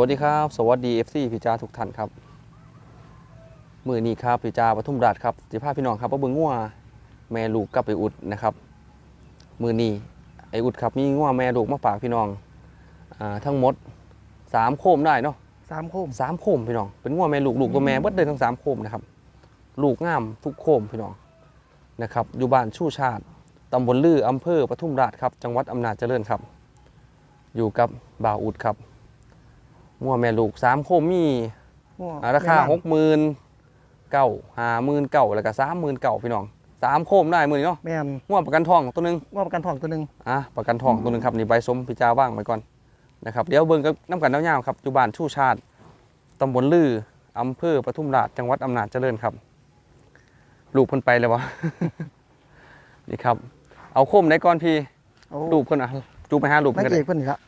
วัสดีครับ สวัสดี FC พี่จ้าทุกท่านครับมือนี้ครับพี่จ้าปทุมราชครับสิพาพี่น้องครับว่าเบิ่งงัวแม่ลูกกับไออุดนะครับ มือนี้ไออุดครับมีงัวแม่ลูกมาฝากพี่น้องอ่าทั้งหมดสามโคมได้เนาะสามโคมสามโคมพี่น้องเป็นงัวแม่ลูกลูกตัวแม่เบิดเลยทั้งสามโคมนะครับลูกงามทุกโคมพี่น้องนะครับอยู่บ้านชู่ชาติตำบลลืออำเภอปทุมราชครับ จังหวัดอำนาจเจริญครับ อยู่กับบ่าวอุดครับ งัวแม่ลูกสามโคมมีหัวอ่าราคาแม่บ้นหกหมื่นเก้าห้าหมื่นเก้าแล้วก็สามหมื่นเก้าพี่น้องสามโคมได้มือนี้เนาะแม่นงัวประกันทองตัวหนึงว่าประกันทองตัวหนึ่งอะประกันทองตัวหนึงครับนี่ใบสมพิจาว่างไว้ก่อนนะครับเดี๋ยวเบิ่งกับน้ำกันยาวๆครับอยู่บ้านชู่ชาติตำบลลืออำเภอปทุมราชจังหวัดอำนาจเจริญครับลูกเพิ่นไปแล้ววะนี่ครับ เอาโคมไหนก่อนพี่โอ้ลูกเพิ่นอะจูไปหาลูกนัเพิ่กนก็เอได้กเพิ่นนี่ละ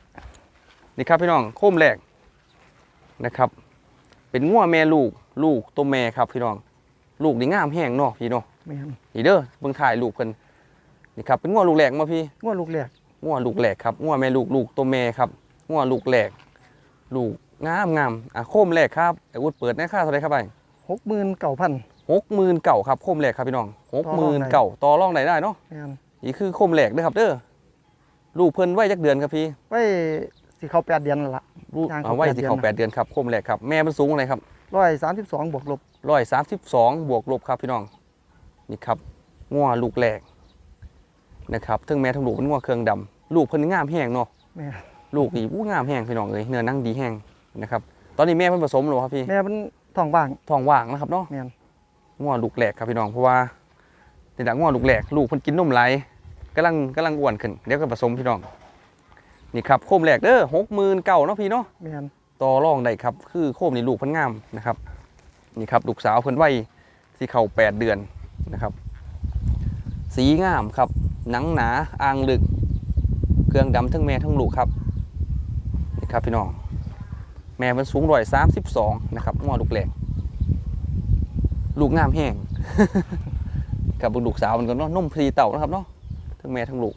นี่ครับพี่น้องโคมแรก นะครับ เป็นงัวแม่ลูกลูกตัวแม่ครับพี่น้อง ลูกนี่งามแห้งเนาะพี่เนาะแม่นนี่เด้อเบิ่งถ่ายลูกเพิ่นนี่ครับเป็นงัวลูกแหลกมาพี่งัวลูกแรกงัวลูกแหลกครับงัวแม่ลูกลูกตัวแม่ครับงัวลูกแหลก ลูกงามงามอะโคมแรกครับไอ้วุฒเปิดในค่าเท่าไหรครับไปหกหมื่นเก้าพันหกหมื่นเก่าครับโคมแรกครับพี่น้องหกหมื่นเก่าต่อรองได้ได้เนาะแม่นนี่คือโคมแรกเด้อครับเด้อลูกเพิ่นไว้จักเดือนครับพี่ไว้ สิเข้าแปดเดือนแล้วละลูกย่างครบเอาไว้แปดที่เดือนเขานะแปดเดือนครับโคมแรกครับแม่มันสูงอะไรครับร้อยสามสิบสองบวกลบร้อยสามสิบสองบวกลบครับพี่น้องนี่ครับงัวลูกแหลกนะครับทั้งแม่ทั้งลูกเป็นงัวเครื่องดำลูกเพิ่นงามแห้งเนาะแม่นลูกนี่อู้งามแห้งพี่น้องเอ้ยเนื้อหนังดีแห้งนะครับตอนนี้แม่เพิ่นผสมหรอครับพี่แม่เป็นทองว่าง ท้องว่างนะครับเนาะแม่นงัวลูกแหลกครับพี่น้องเพราะว่าในดักงัวลูกแหลกลูกเพิ่นกินนมไหลกำลังกำลังอ้วนขึ้นเดี๋ยวก็ผสมพี่น้อง นี่ครับโคมแหลกเด้อหกหมื่นเก่าเนาะพี่เนาะแม่นต่อรองได้ครับ คือโคมนี่ลูกเพิ่นงามนะครับ นี่ครับลูกสาวเพิ่นวัยสีเข่าแปดเดือนนะครับ สีงามครับ หนังหนาอ่างลึก เครื่องดำทั้งแม่ทั้งลูกครับ นี่ครับพี่น้อง แม่มันสูงร้อยสามสิบสองนะครับงอลูกแหลกลูกงามแห้งกับลูกสาวมันก็เนาะนุ่มพรีเต่านะครับเนาะทั้งแม่ทั้งลูก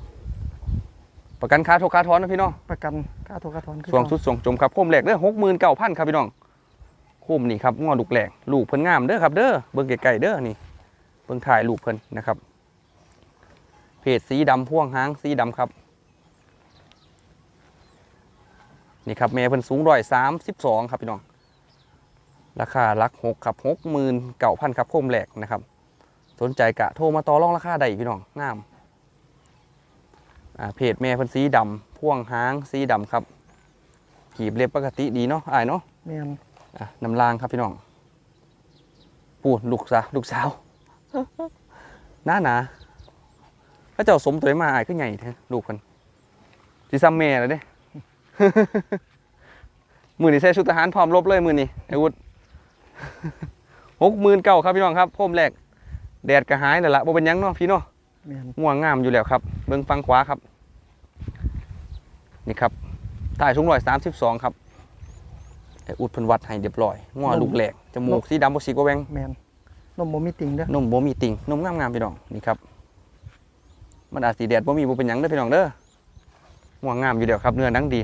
ประกันค่าโทรค่าถอนนะพี่น้องประกันค่าโทรค่าถอนคือส่วงเก่าสุดส่วงจมครับโคมแหลกเด้อหกหมื่นเก้าพันครับพี่น้องโคมนี่ครับงอลูกแหลกลูกเพิ่นงามเด้อครับเด้อเบิ่งไกลๆเด้อนี่เบิ่งถ่ายลูกเพิ่นนะครับ เพจสีดำพ่วงหางสีดำครับนี่ครับแม่เพิ่นสูงร้อยสามสิบสองครับพี่น้องราคาหลักหกครับหกหมื่นเก้าพันครับโคมแหลกนะครับ สนใจกะโทรมาต่อรองราคาได้อีกพี่น้องงามอ่า เพจแม่เพิ่นสีดำพ่วงหางสีดำครับกีบเล็บปกติดีเนาะอายเนาะแม่นอะน้ำลางครับพี่น้องปูดลูกสาวลูกสาวหน้าหนาพระเจ้าสมตัวมาอายก็ใหญ่แท้ลูกคนสิซ้ำแม่แล้วเด้มือนี่ใส่ชุดทหารพร้อมรบเลยมือนี่ไอ้วุฒหกหมื่นเก้าครับพี่น้องครับโคมแรกแดดกระหายแล้วละบ่เป็นหยังเนาะพี่เนาะแม่น ง่วงงามอยู่แล้วครับ เบิ้งฟังขวาครับ นี่ครับถ่ายสูงร้อยสามสิบสองครับไอ้อุดเพันวัดให้เรียบร้อยง่วลูกแหลกจมูกสีดำบสีกว่าแวงแม่นนมบ่มีติ่งเด้อนมบ่มีติ่งนมงามงามๆพี่น้องนี่ครับ มันอาจสีแดดบ่มีบ่เป็นหยังเด้อพี่น้องเด้อง่วงงามอยู่เดียวครับเนื้อหนังดี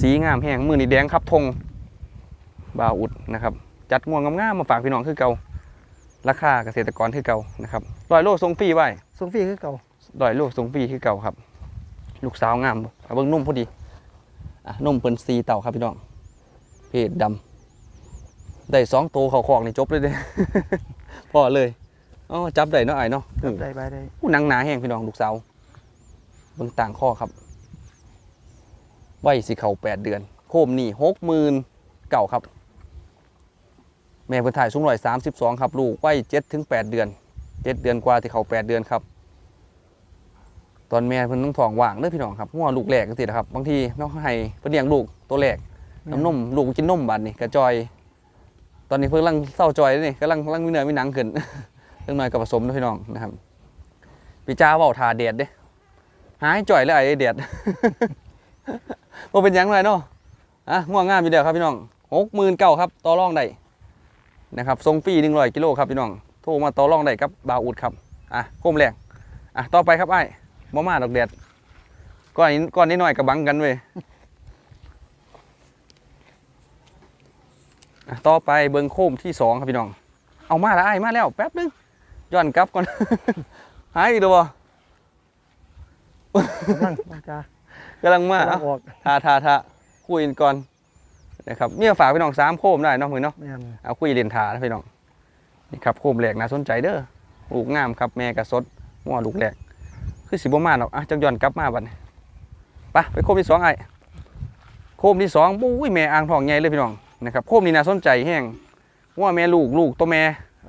สีงามแห้งมือนี่แดงครับทงบาวอุดนะครับ จัดง่วงงามๆมาฝากพี่น้องคือเก่า ราคาเกษตรกรคือเก่านะครับร้อยโลทรงฟรีไว้ส่งฟรีคือเก่าร้อยโลทรงฟรีคือเก่าครับ ลูกสาวงามเอาเบิ่งนุ่มพอดีอะนุ่มเปิ้นสีเต่าครับพี่น้องเพศดำได้สองโตวเขาคอกนี่จบเลยเด้ พอเลยอ๋อจับได้เนาะไอ้ายเนาะจับได้ใบได้อู้หนังหนาแห้งพี่น้องลูกสาวเบิ่งต่างข้อครับไว้สิเขาแปดเดือน โคมนี่หกหมื่นเก่าครับ แม่เพิ่นถ่ายสูงร้อยสามสิบสองครับลูกไว้เจ็ดถึงแปดเดือนเจ็ดเดือนกว่าที่เขาแปดเดือนครับ ตอนแม่เพิ่นต้องท้องว่างเด้อพี่น้องครับงัวลูกแหลกจังซี่นะครับบางทีน้องให้เพิ่นเลี้ยงลูกตัวแหลกน้ำนมลูกกินนมบัดนี่กระจอย ตอนนี้เพิ่นกำลังเศร้าจอยนี่กำลังกำลังมีเนื้อมีหนังขึ้นเรื่องน้อยกับผสมนะพี่น้องนะครับพี่จ้าเว้าทาเดดเด้หายจ่อยเลยไอ้เดดบ่เป็นหยังไงเนาะอะง่วงงามอยู่เดียวครับพี่น้องหกหมื่นเก้าครับต่อรองได้ นะครับทรงฟรี100กิโลครับพี่น้องโทรมาต่อรองได้ครับบาอุดครับอะโคมแรงอะต่อไปครับไอ้มาม่าดอกแดดก้อนนี้ก้อนนี้หน่อยกับบังกันเว้ยต่อไปเบิงโค้มที่สองครับพี่น้อง เอามาแล้วไอ้มาแล้วแป๊บนึงย้อนกลับก่อน หายอีกแล้วบ่กำลังมากำลังมาทาทาทาคุยกันก่อน นะครับเมียฝากพี่น้องสามโค้มได้เนาะมือเนาะแม่นเอาคุยเรียนทานะพี่น้องนี่ครับโค้มแหลกน่าสนใจเด้อลูกงามครับแม่กระสดง้อลูกแหลกคือสิบประมาณหรอกอะจังย้อนกลับมาบัดนี้ไปไปโค้มที่สองไอ้โค้มที่สองปุ้ยแม่อ่างทองใหญ่เลยพี่น้องนะครับโค้มนี้น่าสนใจแห้งว่าแม่ลูกลูกตัวแม่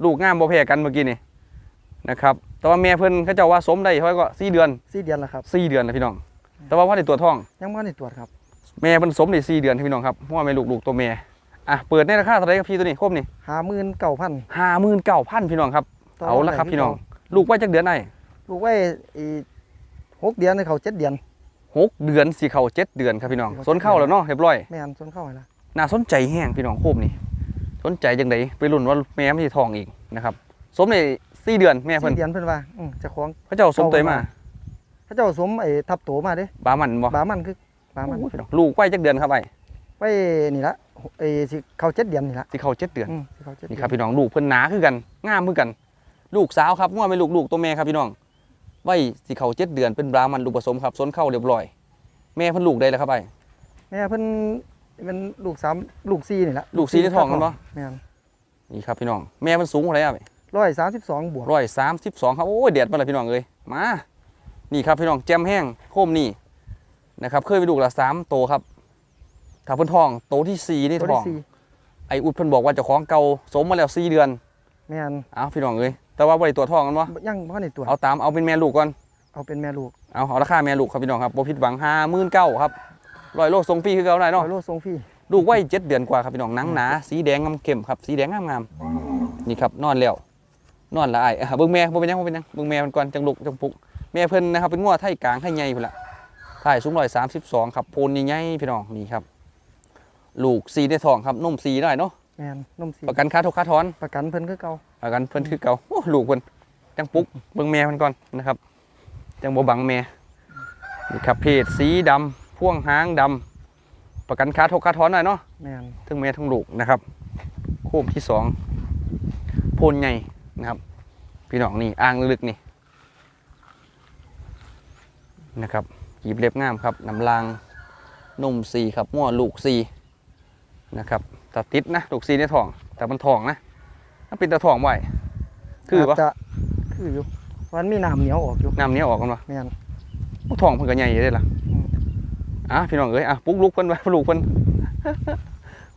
ลูกงามบ่แพ้กันเมื่อกี้นี่นะครับแต่ว่าแม่เพิ่นเขาเจ้าว่าสมได้เท่าไหร่ก็สี่เดือนสี่เดือนแล้วครับสี่เดือนนะพี่น้อง แต่ว่าว่าในตัวท้องยังไม่ได้ตรวจครับ แม่เพิ่นสมได้สี่เดือนพี่น้องครับว่าแม่ลูกลูกตัวแม่อะเปิดในราคาเท่าไหร่ครับพี่ตัวนี้โค้มนี่หาหมื่นเก้าพันห้าหมื่นเก้าพันพี่น้องครับเอาละครับพี่น้อง ลูกไว้จักเดือนไหนลูกไว้อีหกเดือนให้เขาเจ็ดเดือนหกเดือนสีเข้าเจ็ดเดือนครับพี่น้องครับสนเข้าแล้วเนาะเรียบร้อยแม่นจนเข้าไปแล้วน่าสนใจแห้งพี่น้องโคมนี่สนใจจังไดไปรุ่นว่าแม่ไม่ทองอีกนะครับ สมในสี่เดือนแม่เพิ่นสี่เดือนเพิ่นว่าอืมเจะคล้าของเขาเจ้าสมตัวมาพระเจ้าสมไอ้ทับโตมาเด้บามันบ่บามันคือ บามันโอ้ยพี่น้องลูกไว้จักเดือนครับไอ้ไว้นี่ละไอ้สิเขาเจ็ดเดือนนี่ละสิเข้าเจ็ดเดือนอืมสิเขาเจ็ดเดืนี่อนครับพี่น้องลูกเพิ่นหนาคือกันงามคือกัน ลูกสาวครับว่าเป็นลูกลูกตัวแม่ครับพี่น้องไว้สิเข้าเจ็ดเดือนเป็นบรามันลูกผสมครับสนเข้าเรียบร้อย แม่เพิ่นลูกได้แล้วครับไอ้แม่เพิ่นเป็นลูกสามลูกสี่นี่ละลูกสี่ในท้องกันบ่แม่นนี่ครับพี่น้องแม่มันสูงเท่าไหร่อะร้อยสามสิบสองบวกร้อยสามสิบสองครับโอ้ยเด็ดมาเลยพี่น้องเลยมา นี่ครับพี่น้องแจมแห้งโคมนี่ นะครับเคยไปดูละสามโตครับถ้าเพิ่นทองโตที่สี่นี่ตัวทอที่งสี่ไออุดเพิ่นบอกว่าเจ้าของเก่าสมมาแล้วสี่เดือนแม่นเอาพี่น้องเลยแต่ว่าบริตัวทองกันวะยังบ่ทันได้ตรวจเอาตามเอาเป็นแม่ลูกก่อนเอาเป็นแม่ลูกเอาเอาราคาแม่ลูกครับพี่น้องครับโบผิดหวังห้าหมื่นเก้าครับร้อยโลส่งฟรีคือเก่าหน่อยร้เนาะอยโลทรงฟรีลูกไว้เจ็ดเดือนกว่าครับพี่น้องหนังหนาสีแดงงามเข้มครับสีแดงงามงามๆนี่ครับนอนแล้วนอนละไอ้อะเบิ่งแม่บ่เป็นหยังบ่เป็นหยังเบิ่งแม่มันก่อนจังลุกจังปลุกแม่เพิ่นนะครับเป็นงัวไทยกลางไทยใหญ่พุ่นละ ถ่ายสูงร้อยสามสิบสองครับโพนใหญ่ๆพี่น้องนี่ครับ ลูกสีในท้องครับนมสีหน่อยเนาะแม่นนมสีประกันค่าทุกค่าถอน ประกันเพิ่นคือเก่าประกันเพิ่นคือเก่าโอ้ลูกเพิ่นจังปลุกเบิ่งแม่มันก่อนนะครับจังบ่บังแม่นี่ครับเพศสีดำพ่วงหางดำประกันค่าทุกค่าถอนหน่อยเนาะแม่นทั้งแม่ทั้งลูกนะครับโคมที่สองโพนใหญ่นะครับ พี่น้องนี่อ่างลึกๆนี่นะครับ กีบเล็บงามครับน้ำลางนมสีครับมั่วลูกสีนะครับตัดติดนะลูกสีในท้อง แต่มันท้องนะถ้าเป็นตะท้องไว้คือปะาจจะคืออยู่วันมีน้ำเหนียวออกอยู่น้ำเนี้ยออกกันปะแม่นท้องเพิ่นก็ใหญ่อยู่ได้ล่ะอืมอะพี่น้องเอ้ยอะปลุกลุกเพิ่นไว้ปลุกเพิ่น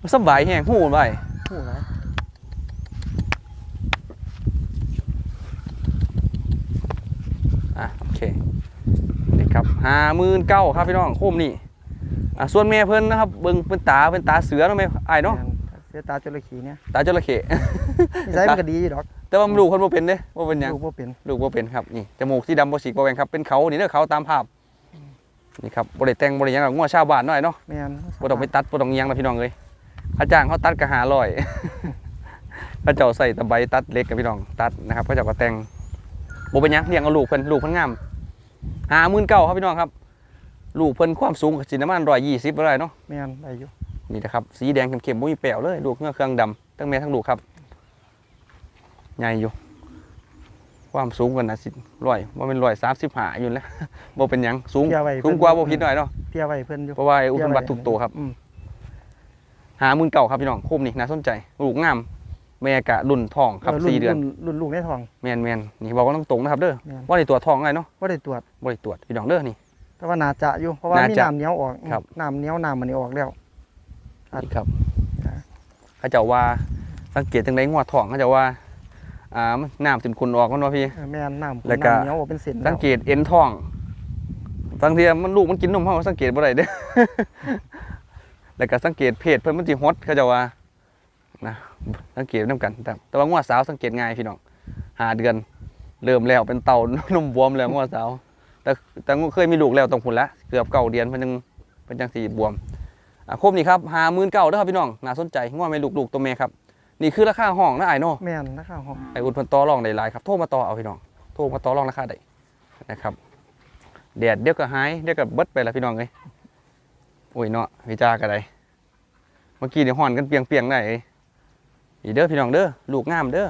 มันสบายแห้งหูไว้ผู้หลายอะโอเคนี่ ครับห้าหมื่นเก้าครับพี่น้องโคมนี่อะส่วนแม่เพิ่นนะครับเบิ่งเป็นตาเป็นตาเสือเนาะแม่ไอ้ายเนาะแม่เสียตาจระเข้เนี่ยตาจระเข้นิสัยมันก็ดีอยู่ดอกแต่ว่ามันลูกเพิ่นบ่เป็นเด้บ่เป็นหยังลูกบ่เป็นลูกบ่เป็นครับนี่จมูกสีดำบ่ฉีกบ่แหว่งครับเป็นเขานี่เด้อเขาตามภาพนี่ครับบ่ได้แต่งบ่ได้หยังหรอกงัวชาวบ้านหน่อยเนาะแม่นบ่ต้องไปตัดบ่ต้องอิหยังนะพี่น้องเอ้ยเขาจ้างเขาตัดก็หาร้อยพระเจ้าใส่ตะไบตัดเล็กกับพี่น้องตัดนะครับพระเจ้าก็แต่งบ่เป็นหยังเลี้ยงเอาลูกเพิ่นลูกเพิ่นงาม ห้าหมื่นเก้าครับพี่น้องครับ ลูกเพิ่นความสูงก็สิประมาณ120บ่ได้เนาะแม่นได้อยู่นี่นะครับสีแดงเข้มๆบ่มีแปวเลยลูกเงือกเครื่องดำทั้งแม่ทั้งลูกครับใหญ่อยู่ ความสูงกันนะสิร้อยว่าเป็นร้อยสามสิบหาอยู่แล้วบ่เป็นหยังสูงเพียไว้สูงกว่าบ่ผิดหน่อยเนาะเพียไว้เพิ่นอยู่เพราะว่าไอ้อุปนบัตทุกตัวครับอืมหาหมื่นเก่าครับพี่น้องโคมนี่น่าสนใจลูกงาม แม่กะรุ่นทองครับรุ่นสี่เดือนรุ่นรุ่นลูกในท้องแมนแมนนี่บอกว่าต้องตรงนะครับเด้อแม่นว่าในตัวทองไงเนาะบ่ได้ตรวจบ่ได้ตรวจพี่น้องเด้อนี่ แต่ว่าน่าจะอยู่เพราะว่าน่ามีจะน้ำเหนียวออกครับน้ำเหนียวน้ำมันนี่ออกแล้วครับนี่ครับครับเขาเจ้าว่าสังเกตจังไดงวดทองเขาเจ้าว่าอ่ามันน้ำจนคุณออกมันว่าพี่เออแม่นน้ำแล้วก็น้ำเหนียวออกเป็นเส้นแล้สัวงเกตเอ็นทองบางทีมันลูกมันกินนมเขาก็สังเกตบ่ได้เด้อแล้วก็สังเกตเพศเพิ่นมันสิฮอตเขาเจ้าว่า นะสังเกตนํกันแต่แต่ว่างวดสาวสังเกตง่ายพี่น้องหาเดือนเริ่มแล้วเป็นเต่านมบวมแล้วงวดสาว แต่แต่เคยมีลูกแล้วตรงพุ่นละเกือบเก่าเดือนเพิ่นยังเพิ่นจังสีบวมอะครบนี่ครับหาหมื่นเก้าเด้อครับพี่น้องน่าสนใจงวดไม่ลูกลูกตัวแม่ครับนี่คือราคาห้องนะไอ้ายเนาะแม่นนะครับห้องไอ้อุดเพิ่นต่อรองได้หลายครับโทรมาต่อเอาพี่น้องโทรมาต่อรองราคาได้นะครับแดดเดี๋ยวก็หายเดี๋ยวก็เบิดไปแล้วพี่น้องเอ้ยโอ้ยเนาะวิจากระไดเมื่อกี้นี่ฮ้อนกันเปียงๆได้เอ้ย นี่เด้อพี่น้องเด้อลูกงามเด้อ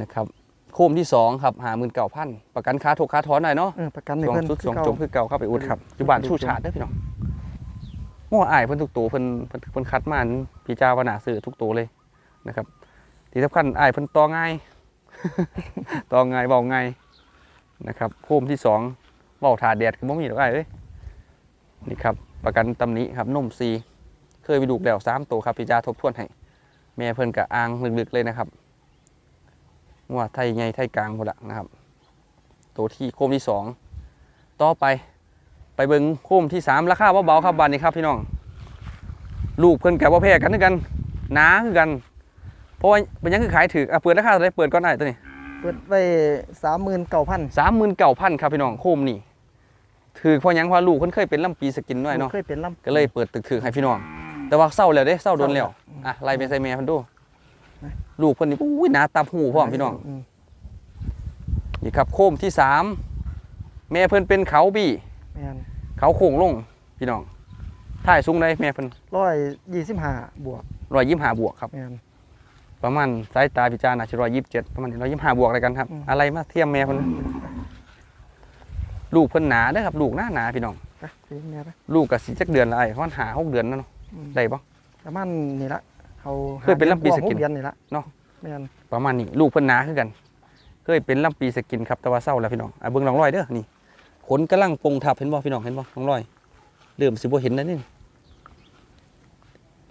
นะครับโคมที่สองครับหาหมื่นเก้าพันประกันค่าถูกค่าถอนหน่อยเนาะเออประกันในสองเพิ่นชุดสองคือจเก่ามคือเก่าครับไปอุดครับอยู่บ้านชูชาติเด้อพี่น้องง้ออายเพิ่นทุกตัวเพิ่นเพิ่นเพิ่นคัดมาอันพี่เจ้าว่าน่าซื้อทุกตัวเลยนะครับที่สำคัญอายเพิ่นต่อง่ายต่อง่ายเบาง่ายนะครับโคมที่สองเบาถาแดดคือบ่มีดอกอ้ายเอ้ยนี่ครับประกันตำหนิครับนมซี เคยไปดูกแล้วสามตัวครับพี่เจ้าทบทวนให้แม่เพิ่นกับอ่างลึกๆเลยนะครับว่าไทยใหญ่ไทยกลางหมดละนะครับ ตัวที่โคมที่สองต่อไปไปเบิงโคมที่สามราคาเบาๆครับบานนี้ครับพี่น้องลูกเพิ่นกับว่าแพ้กันคือกันหนาคือกันเพราะว่าเป็นหยังคือขายถืออะเปิดราคาเท่าไหรเปิดก่อนได้ตัวนี้เปิดไว้สามหมื่นเก้าพันสามหมื่นเก้าพันครับพี่น้องโคมนี่ถือเพราะหยังเพราะลูกเพิ่นเคยเป็นลำปีสกินน้อยเนาะเคยเป็นลำก็เลยเปิดตึกถือให้พี่น้อง แต่ว่าเศร้าแล้วเด้เศร้าโดนแล้วอะไล่ไปใส่แม่เพิ่นดูลูกเพิ่นนี่อุ้ยหนาตาหูพร้อมพี่น้องมนี่ครับโคมที่สามแม่เพิ่นเป็นเขาบี้แม่นเขาโค้งลงพี่น้องถ่ายสูงได้แม่เพิ่นร้อยยี่สิบห้าบวกร้อยยี่ห้าบวกครับ แม่นประมาณสายตาพิจารณาชิร้อยยี่สิบเจ็ดประมาณร้อยยี่ห้าบวกอะไรกันครับ อืม อะไรมาเทียมแม่เพิ่นลูกเพิ่นหนาเด้อครับ ลูกหน้าหนาพี่น้อง ไปไปแม่ไปลูกกับสีจักเดือนละไอ้เพราะมันหาหกเดือนแล้วเนาะอืม ได้ปะประมาณนี่ละเขาเคยเป็นลำปีสกินหเดือนนี่ละเนาะแม่นประมาณนี้ลูกเพิ่นหนาคือกัน เคยเป็นลำปีสกินครับแต่ว่าเศร้าแล้วพี่น้องอะเบิ่งร่องรอยเด้อนี่ขนกำลังปงทับเห็นบ่พี่น้องเห็นบ่ร่องรอยเริ่มสิบ่เห็นแล้วนี่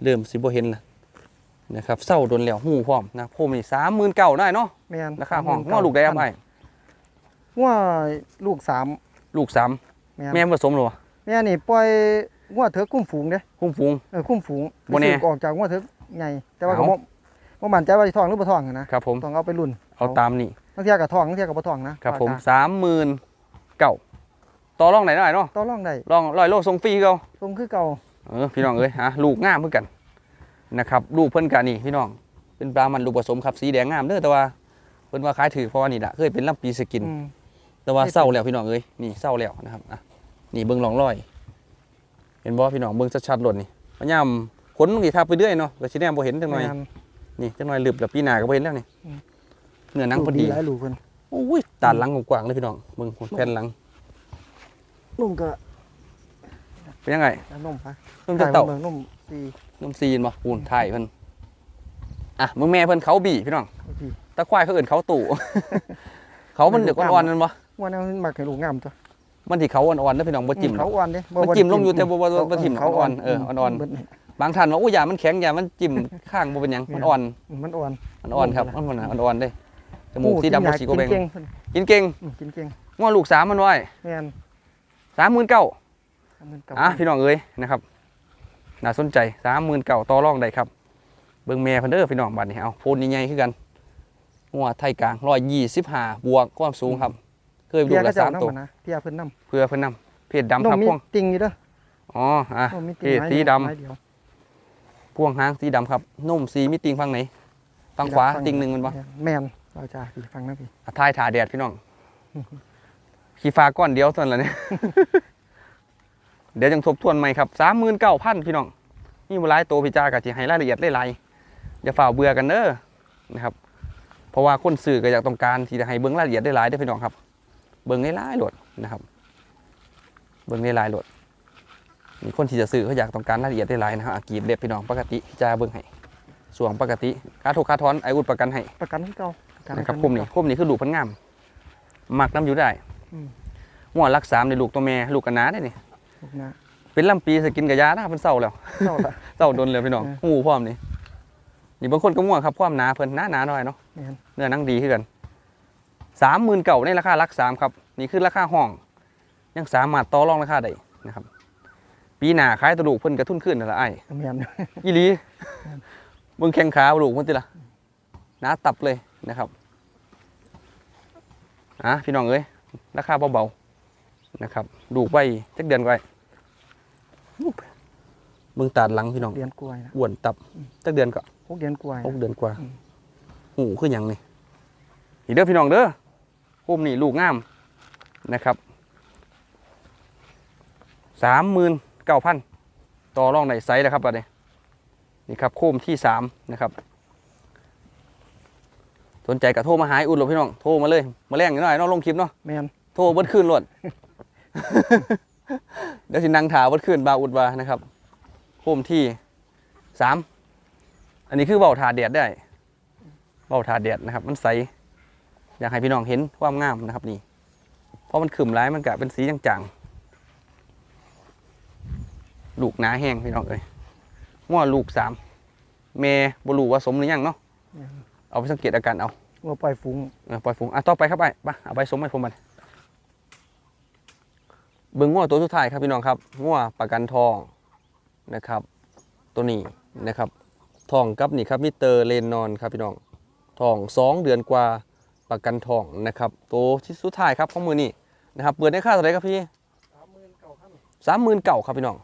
เริ่มสิบ่เห็นแล้วนะครับเศร้าโดนแล้วหูพร้อมนะโคมนี่สามหมื่นเก้าได้เนาะแม่นราคาห้องง้อลูกได้ครับไอ้ว่าลูกสามลูกสามแม่นแม่ผสมหรอวะแม่นี่ปล่อย ว่าเถอะคุ้มฝูงเด้คุ้มฟูง เออคุ้มฝูงบ่แน่ ไปซื้อออกจากว่าเถอะใหญ่แต่ว่าก็เอาบ่บ่มั่นใจว่าสิท้องหรือบ่ท้องอะนะครับผม ต้องเอาไปรุ่นเอาตามนี่บางเทียก็ท้องบางเทียก็บ่ท้องนะครับผมราคาสามหมื่นเก่าต่อรองไหนได้เนาะต่อรองได้รองร้อยโลส่งฟรีเขาทรงคือเก่าเออพี่น้องเอ้ยฮะลูกงามเหมือนกันนะครับลูกเพิ่นกันนี่พี่น้องเป็นปลามันลูกผสมครับสีแดงงามเด้อแต่ว่าเพิ่นว่าขายถือเพราะว่านี่แหละเคยเป็นลำปีสกิน อืมแต่ว่าไม่เป็นเศร้าแล้วพี่น้องเอ้ยนี่เศร้าแล้วนะครับอะนี่เบิ่งร่องรอยเห็นบ่พี่น้องเบิ่งชัดๆหล่นนี่พยายามขนมันกี่ทับไปเรื่อยเนาะก็สิแนมบ่เห็นจังหน่อยแม่นนี่จังหน่อยลึบแล้วปีหน้าก็บ่เห็นแล้วนี่อืมเนื้อหนังพอดีหลายลูกเพิ่นโอ้ยตาดหลังกว้างๆเลยพี่น้องเบิ่งแผ่นหลังนุ่มก็เป็นยังไงนุ่มปะนุ่มจะเต่าถ่ยบิ่งนุ่มสีนุ่มซีนบ่ปูนถ่ายเพิ่นอะมึงแม่เพิ่นเขาบีพี่น้องพี่ตะควายเขาเอื่นเขาตู่เขามันเด็กอ่อนๆนั่นบ่ว่าแนวมักให้ลูกงามตัว มันที่เขาอ่อนๆเด้อพี่น้องบ่จิ้มเขาเนาะอ่อนเด้มันจิ้มลงอยู่แต่บ่บ่บ่บ่ทิ่มเขาอ่อนเอออ่อนเบิดนี่บางท่านว่าอู้ยามันแข็งยามันจิ้มข้างบ่เป็นหยังมันอ่อน มันอ่อนมันอ่อนครับมันมันอ่อนๆเด้จมูกสีดำโอ้กับสีโกเบงกินเก่งเพิ่นกินเก่งอืมกินเก่งง้อลูกสามมันไว้แม่น39,000มันเก่าอะพี่น้องเอ้ยนะครับน่าสนใจ39,000ต่อรองได้ครับ เบิ่งแม่เพิ่นเด้อพี่น้องบัดนี้เอาโพนใหญ่ๆคือกันหัวไทยกลาง125บวกความสูงครับ เคยไปเพีดูยก็ละเจ้าสามนำตัวนะเพียเพิ่นนำเพื่อเพิ่นนำเพจดำครับมีพ่วงติ่งอยู่เด้ออ๋ออะนมมีเพติ่งจไม้สีเยวดไม้เยวำพ่วงหางสีดำครับนุ่มสีมีติงฝั่งไหนฝั่งขวาติงหนึ่งมันบ่แม่นเราจ้าพี่ฟังนะพี่ อะทายถ่าแดดพี่น้องขี้ฟ้าก้อนเดียวเท่านั้นแหละเนี่ย เดี๋ยวจังทบทวนใหม่ครับสามหมื่นเก้าพันพี่น้องนี่มาหลายตัวพี่จ้ากะที่ให้รายละเอียดหลายๆอย่าฝ่าเบื่อกันเด้อนะครับ เพราะว่าคนสื่อก็อยากต้องการที่จะให้เบิ้งรายละเอียดได้หลายๆเด้อพี่น้องครับ เบิ้งหลายๆโหลดนะครับ เบิ้งหลายๆโหลดมีคนที่จะซื้อเขาอยากต้องการรายละเอียดได้หลายนะครับอะกรีดเล็บพี่น้องปกติพี่จ้าเบิ้งให้ส่วนปกติค่าถูกค่าถอนไอ้อุดประกันให้ประกันคือเก่าประกันนะครับให้คุมนี่คุมนี่คือลูกพันงามหมักน้ำอยู่ได้อืมหัวรักสามในลูกตัวแม่ลูกกันนาได้นี่ลูกนะเป็นลำปีสกินกับยานะครับเพิ่นเศร้าแล้วเท่าละเศร้าโดนเลยพี่น้องเออหูพร้อมนี่นี่บางคนก็ม่วงครับความหนาเพิ่นหนาหนาหน่อยเนาะแม่นเนื้อหนังดีขึ้นกัน สามหมื่นเก่าในราคารักสามครับนี่คือราคาห้อง ยังสามารถต่อรองราคาได้นะครับ ปีหน้าขายตัวลูกเพิ่นกระทุนขึ้นนั่นละไอ้แม่นยี่ลีเบิ่งแข้งขาลูกมันติละหนาตับเลยนะครับอะพี่น้องเอ้ยราคาเบาๆนะครับ ดูกไว้จักเดือนไว้เบิ่งตาดหลังพี่น้องเดือนกล้วยนะอ้วนตับจักเดือนก็หกเดือนกล้วยหกเดือนกว่าอืมหูคือหยังนี่นี่เด้อพี่น้องเด้อ พุ่มนี่ลูกงามนะครับสามหมื่นเก้าพันต่อรองไหนไซส์แล้วครับบัดนี้นี่ครับโคมที่สามนะครับ สนใจกับโทรมาหาไอ้อุ่นหรอพี่น้องโทรมาเลย มาแรงนิดหน่อยเนาะลงคลิปเนาะแมนโทรเบิดคืนรวดเดี๋ยวสินั่งถาเบิดคืนบาอุดวานะครับโคมที่สามอันนี้คือเบาถาแดดได้เบาถาแดดนะครับ มันใส อยากให้พี่น้องเห็นความงามนะครับนี่เพราะมันขึ้มร้ายมันกะเป็นสีจางๆลูกหนาแห้งพี่น้องเอ้ยง้อลูกสามเมบลูว่าสมหรือยังเนาะแม่นเอาไปสังเกตอาการเอาวัวปล่อยฟุ้งเออปล่อยฝูงอะต่อไปครับไปไปเอาไปสมให้ผมมันเบิ้งง้อตัวสุดท้ายครับพี่น้องครับง้อประกันทองนะครับ ตัวนี้นะครับทองกับนี่ครับมิเตอร์เลนนอนครับพี่น้องทองสองเดือนกว่า ประกันทองนะครับตัวที่สุดท้ายครับของมือนี่นะครับเปิดได้ค่าเท่าไหร่ครับพี่สามหมื่นเก้าพันสามหมื่นเก่าครับพี่น้อง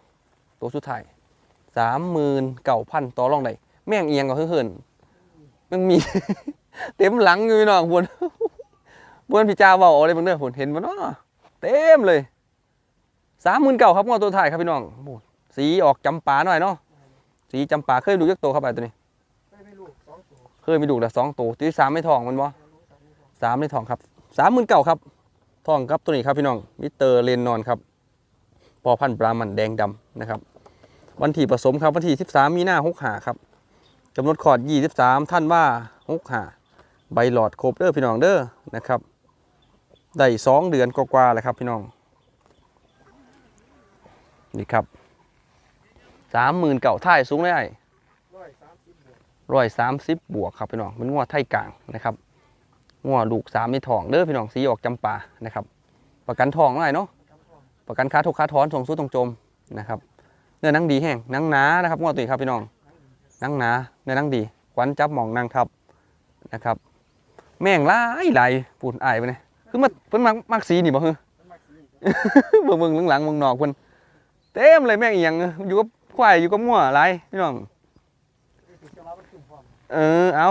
ตัวสุดท้ายสามหมื่นเก่าพันต่อรองได้แม่งเอียงก็เฮิ่นมันมี เต็มหลังอยู่พี่น้องพวนพวนพี่จ้าเบาอาเลยเบิ่งเด้อพวนเห็นบ่เนาะเต็มเลยสามหมื่นเก่าครับงอตัวท้ายครับพี่น้องสีออกจำปาหน่อยเนาะสีจำปาเคยดูยักษ์โตครับไอ้ตัวนี้ได้ไม่ลูสองตัวเคยมีดูแต่สองตัวตัวที่สามไม่ทองมันบ่ สามไม่ทองครับสามหมื่นเก่าครับทองครับตัวนี้ครับพี่น้องมิเตอร์เลนนอนครับพอพันปลามันแดงดำนะครับ วันที่ผสมครับวันที่ 13 มีหน้าหกหาครับกำหนดขอด 23 ท่านว่าหกหาใบหลอดครบเด้อพี่น้องเด้อนะครับได้สองเดือนกว่าๆแล้วครับพี่น้องนี่ครับสามหมื่นเก่าท่ายสูงเลยไอ้ร้อยสามสิบบวกครับพี่น้องมันงวไทยกลางนะครับ งวลูกสามในทองเด้อพี่น้องสีออกจำปานะครับ ประกันทองหน่อยเนาะกำทอประกันค้าทุกค้าถอนส่งสู้ตรงจมนะครับเนื้อนังดีแห้งนังหนานะครับงวตุยครับพี่น้องนังหนาเนื้อนังดีควันจับหมองนางทับนะครับ แม่งลายหลปูนอายไปเนี่ยคือมันเพิ่นมักมักสีนี่บ่เฮ้อมันมักสีเบิ่งเบิ่งหลังๆเบิ่งนอกเพิ่นเต็มเลยแม่งอีหยังอยู่กับควายอยู่กับงัวหลายพี่น้องเออเอา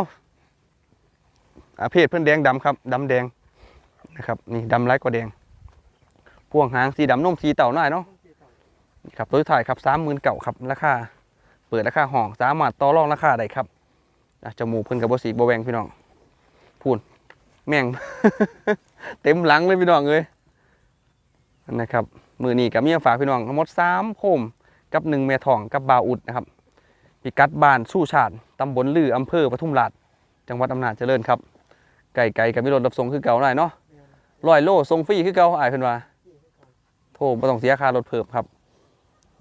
เพศเพิ่อนแดงดำครับดำแดงนะครับนี่ดำไรกว่าแดง พวงหางสีดำนุ่มสีเต่าหน่อยเนาะนี่ครับตัวสุดท้ายครับสามหมื่นเก่าครับราคาเปิดราคาห้องสามารถต่อรองราคาได้ครับจมูกเพิ่นกับบสีบวแวงพี่น้องพูนแม่ง เต็มหลังเลยพี่น้องเลยนะครับมือนี้กับมีมาฝากพี่น้องทั้งหมดสามโคมกับหนึ่งเมทองกับบาวอุดนะครับพิกัดบ้านสู้ชาติตำบลลืออำเภอปทุมราชจังหวัดอำนาจเจริญครับ ไก่ไก่กับมีรถรับส่งคือเก่าหน่อยเนาะร้อยโลส่งฟรีคือเก่าอายเพิ่นว่าโทรบ่ต้องเสียค่ารถเพิ่มครับ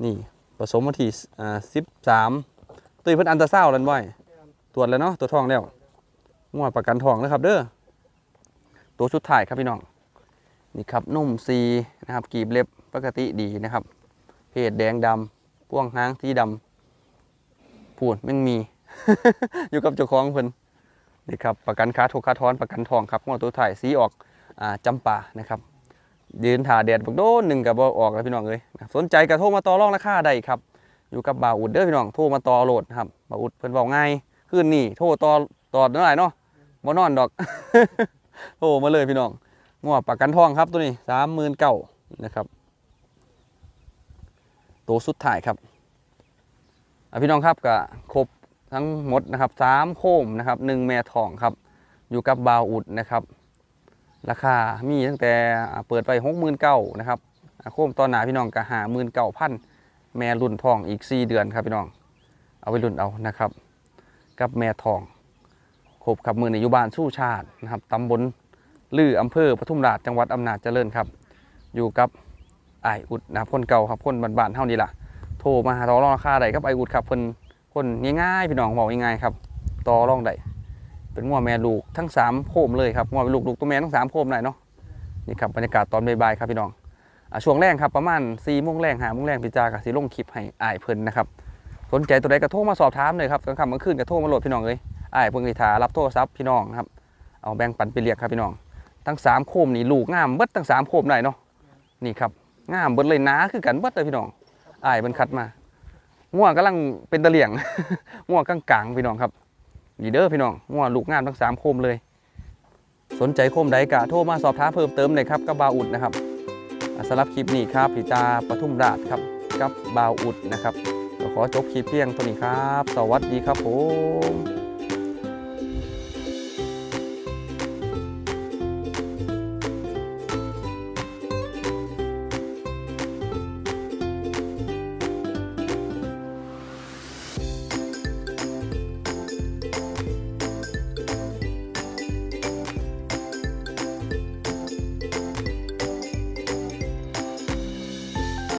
นี่ผสมวันที่อ่าสิบสามตุ้ยเพิ่นอันตราซาวด์แล้วบ่อยตรวจแล้วเนาะตัวจทองแล้วงวดประกันทองนะครับ เด้อตัวชุดถ่ายครับพี่น้องนี่ครับนุ่มซีนะครับกีบเล็บปกติดีนะครับ เพศแดงดำพ่วงหางสีดำพูดแม่งมี อยู่กับเจ้าของเพิ่น นี่ครับประกันค้าถูกค้าทอนประกันทองครับงวดตัวถ่ายสีออกอ่าจำปานะครับยืนถ่าแดดบักโดนหนึ่งกับบ่ออกแล้วพี่น้องเอ้ยสนใจก็โทรมาต่อรองราคาได้ครับ อยู่กับบ่าวอุดเด้อพี่น้องโทรมาต่อโหลดนะครับบ่าวอุดเพิ่นบอกง่ายคืนนี้โทรต่อต่อได้เนาะบ่นอนดอกโทรมาเลยพี่น้องงวดประกันทองครับตัวนี้สามหมื่นเก้านะครับตัวสุดท้ายครับพี่น้องครับก็ครบ ทั้งหมดนะครับสามโคมนะครับหนึ่งแม่ทองครับ อยู่กับบ่าวอุดนะครับ ราคามีตั้งแต่เปิดไปหกหมื่นเก้านะครับโคมตอนหนาพี่น้องก็หาหมื่นเก้าพันแม่รุ่นทองอีก4เดือนครับพี่น้อง เอาไปรุ่นเอานะครับ กับแม่ทองครบกับมือในอยู่บ้านสู้ชาตินะครับตำบลลืออำเภอปทุมราชจังหวัดอำนาจเจริญครับ อยู่กับไออุดนะครับคนเก่าครับคนบ้านๆเท่านี้ล่ะโทรมาหาต่อรองราคาได้ครับไออุดครับคน คนง่ายๆพี่น้องบอกง่ายๆครับต่อรองได้เป็นงัวแม่ลูกทั้ง3โคมเลยครับงัวเป็นลูกลูกตัวแม่ทั้ง3โคมหน่อยเนาะนี่ครับบรรยากาศตอนบ่ายๆครับพี่น้องอช่วงแรกครับประมาณ4ี่โมงแรงหาโมงแรงพิจากับสีลงคลิปให้อ้ายเพิ่นนะครับสนใจตัวใดก็โทรมาสอบถามเลยครับกลางค่ำกลางคืนก็โทรมาโหลดพี่น้องเลยอ้ายเพิ่งสิถารับโทรศัพท์พี่น้องครับเอาแบ่งปันไปเรียกครับพี่น้อง ทั้ง3โคมนี่ลูกงามเบิดทั้ง3โคมหน่อยเนาะนี่ครับงามเบิดเลยนาคือกันเบิดเลยพี่น้องอ้ายเพิ่นคัดมา งัวกำลังเป็นตะเหลี่ยงงัวกลางกลางพี่น้องครับดีเด้อพี่น้องงัวลูกงามทั้ง3โคมเลย สนใจโคมใดกะโทรมาสอบถามเพิ่มเติมเลยครับกับบาอุดนะครับสำหรับคลิปนี้ครับพี่จาปทุมราชครับกับบาอุดนะครับขอจบคลิปเพียงเท่านี้ครับ สวัสดีครับผม